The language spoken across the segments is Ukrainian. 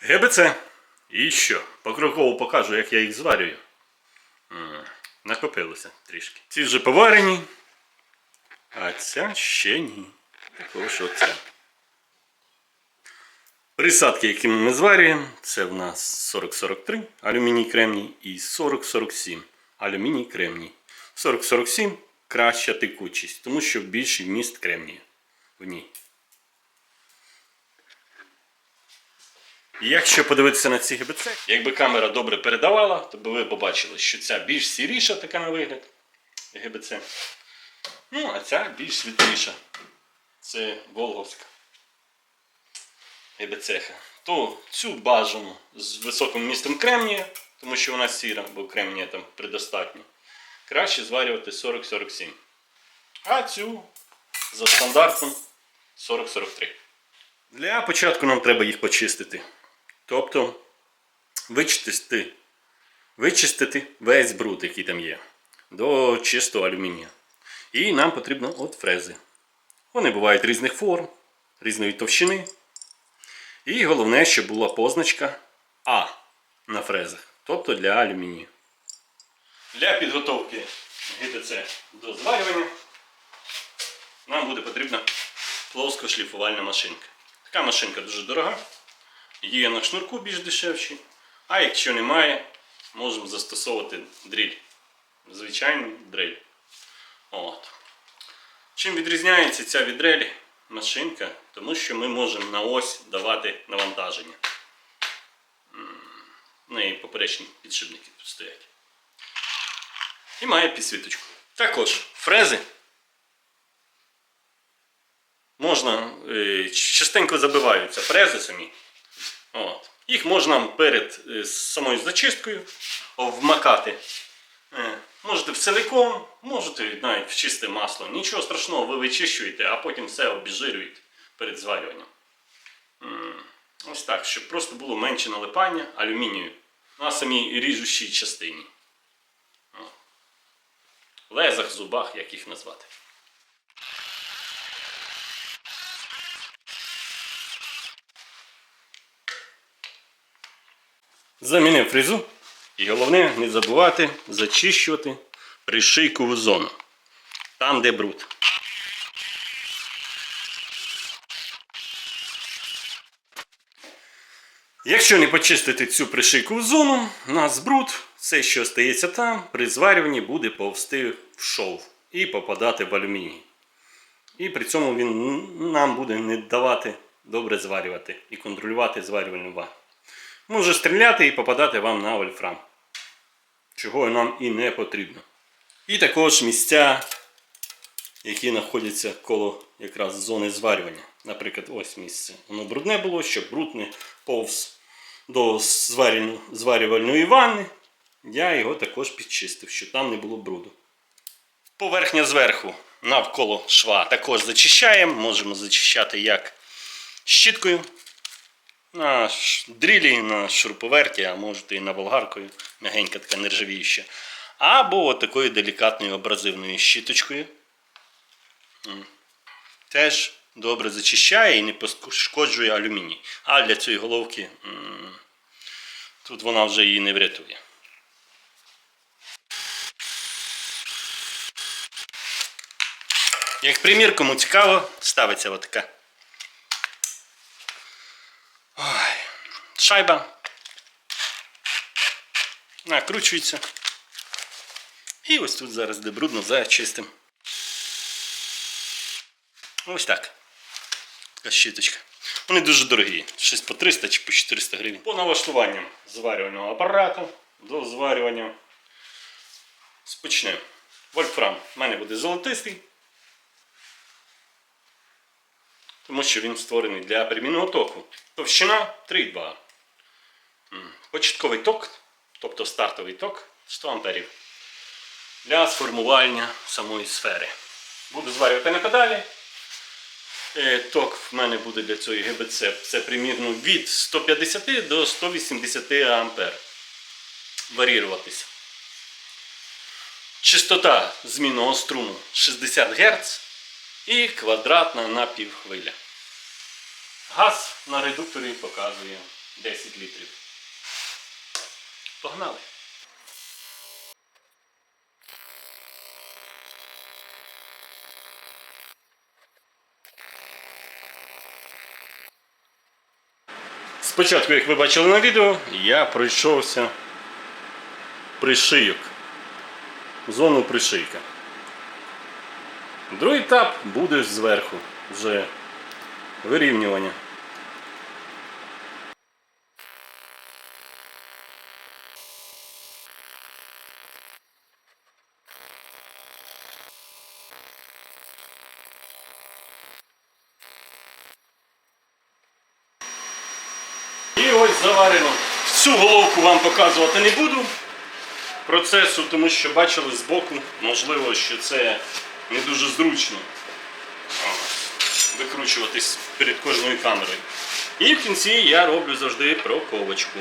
ГБЦ. І що? Покроково покажу, як я їх зварюю. Накопилося трішки. Ці вже поварені, а ця ще ні. Також оця. Присадки, які ми зварюємо, це в нас 4043 алюміній кремній і 4047 алюміній кремній. 4047 краща текучість, тому що більший вміст кремнія в ній. Якщо подивитися на ці ГБЦ, якби камера добре передавала, то би ви побачили, що ця більш сіріша така на вигляд ГБЦ. Ну, а ця більш світліша. Це Волговська. ГБЦ. То цю бажано з високим містом кремнія, тому що вона сіра, бо кремнія там предостатньо. Краще зварювати 40-47. А цю за стандартом 40-43. Для початку нам треба їх почистити. Тобто вичистити, вичистити весь бруд, який там є, до чистого алюмінія. І нам потрібно от фрези. Вони бувають різних форм, різної товщини. І головне, щоб була позначка А на фрезах, тобто для алюмінію. Для підготовки ГТЦ до зварювання нам буде потрібна плоскошліфувальна машинка. Така машинка дуже дорога. Є на шнурку більш дешевші. А якщо немає, можемо застосовувати дріль. Звичайний дрель. От. Чим відрізняється ця від дрелі машинка? Тому що ми можемо на ось давати навантаження. М, В неї поперечні підшипники стоять. І має підсвіточку. Також фрези можна е, частенько забиваються фрези самі. От. Їх можна перед е, самою зачисткою вмакати. Е, Можете в силикон, можете навіть в чисте масло. Нічого страшного, ви вичищуєте, а потім все обіжирюєте перед зварюванням. Ось так, щоб просто було менше налипання алюмінію на самій ріжущій частині. Лезах, зубах, як їх назвати. Замінив фрезу. І головне не забувати зачищувати пришийкову зону. Там, де бруд. Якщо не почистити цю пришийкову зону, у нас бруд, все, що стається там, при зварюванні буде повсти в шов і попадати в алюміній. І при цьому він нам буде не давати добре зварювати і контролювати зварювальну вагу. Може стріляти і попадати вам на вольфрам. Чого нам і не потрібно. І також місця, які знаходяться коло якраз зони зварювання. Наприклад, ось місце. Воно брудне було, щоб бруд не повз до зварювальної ванни. Я його також підчистив, щоб там не було бруду. Поверхня зверху навколо шва також зачищаємо. Можемо зачищати як щіткою, на дрілі, на шуруповерті, а можете і на болгаркою, м'ягенька така нержавіюча. Або такою делікатною абразивною щіточкою. Теж добре зачищає і не пошкоджує алюміній. А для цієї головки тут вона вже її не врятує. Як примір, кому цікаво, ставиться отака шайба. Накручується. І ось тут зараз, де брудно, зачистим. Ось так. Така щіточка. Вони дуже дорогі. Щось по 300 чи по 400 гривень. По налаштуванням зварювального апарату до зварювання. Спочнемо. Вольфрам в мене буде золотистий. тому що він створений для перемінного току. Товщина 3,2. Початковий ток, тобто стартовий ток 100 амперів для сформування самої сфери. Буду зварювати на педалі. Е, Ток в мене буде для цієї ГБЦ це примірно від 150 до 180 ампер. Варіруватися. Частота змінного струму 60 Гц і квадратна напівхвиля. Газ на редукторі показує 10 літрів. Погнали! Спочатку, як ви бачили на відео, я пройшовся пришийок. Зону пришийка. Другий етап буде зверху. Вже вирівнювання. І ось заварено. Всю головку вам показувати не буду процесу, тому що бачили збоку, можливо, що це не дуже зручно викручуватись перед кожною камерою. І в кінці я роблю завжди проковочку,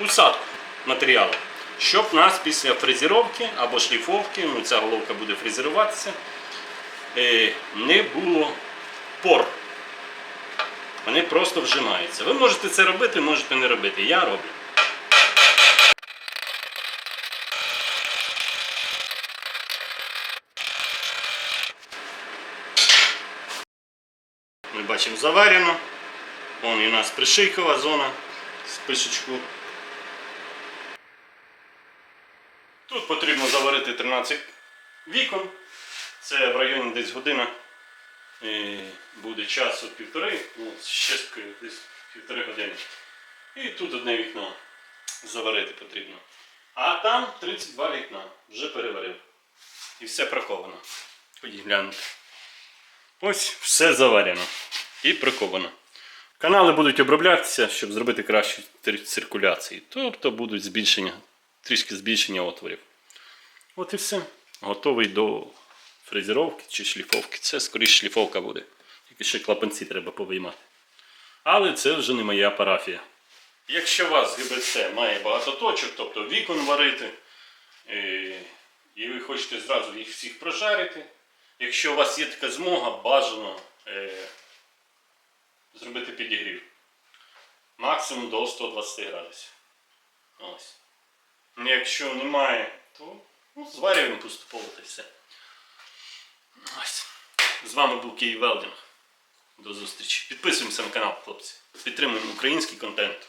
усадку матеріалу, щоб нас після фрезеровки або шліфовки, ну ця головка буде фрезеруватися, е, не було пор. Вони просто вжимаються. Ви можете це робити, можете не робити. Я роблю. Ми бачимо заварено. Вон і у нас пришийкова зона з пишечку. Тут потрібно заварити 13 вікон. Це в районі десь година. Буде часу півтори, ну, ще скажу, десь півтори години. І тут одне вікно заварити потрібно. А там 32 вікна. Вже переварив. І все проковано. Ходіть глянути. Ось все заварено і приковано. Канали будуть оброблятися, щоб зробити кращу циркуляцію. Тобто будуть збільшення, трішки збільшення отворів. От і все. Готовий до фрезеровки чи шліфовки. Це скоріше шліфовка буде. Тільки ще клапанці треба повиймати. Але це вже не моя парафія. Якщо у вас ГБЦ має багато точок, тобто вікон варити, е, і ви хочете зразу їх всіх прожарити, якщо у вас є така змога, бажано е, зробити підігрів. Максимум до 120 градусів. Ось. Якщо немає, то ну, зварюємо поступово та все. Ось. З вами був Київ Велдінг. До зустрічі. Підписуємося на канал, хлопці. Підтримуємо український контент.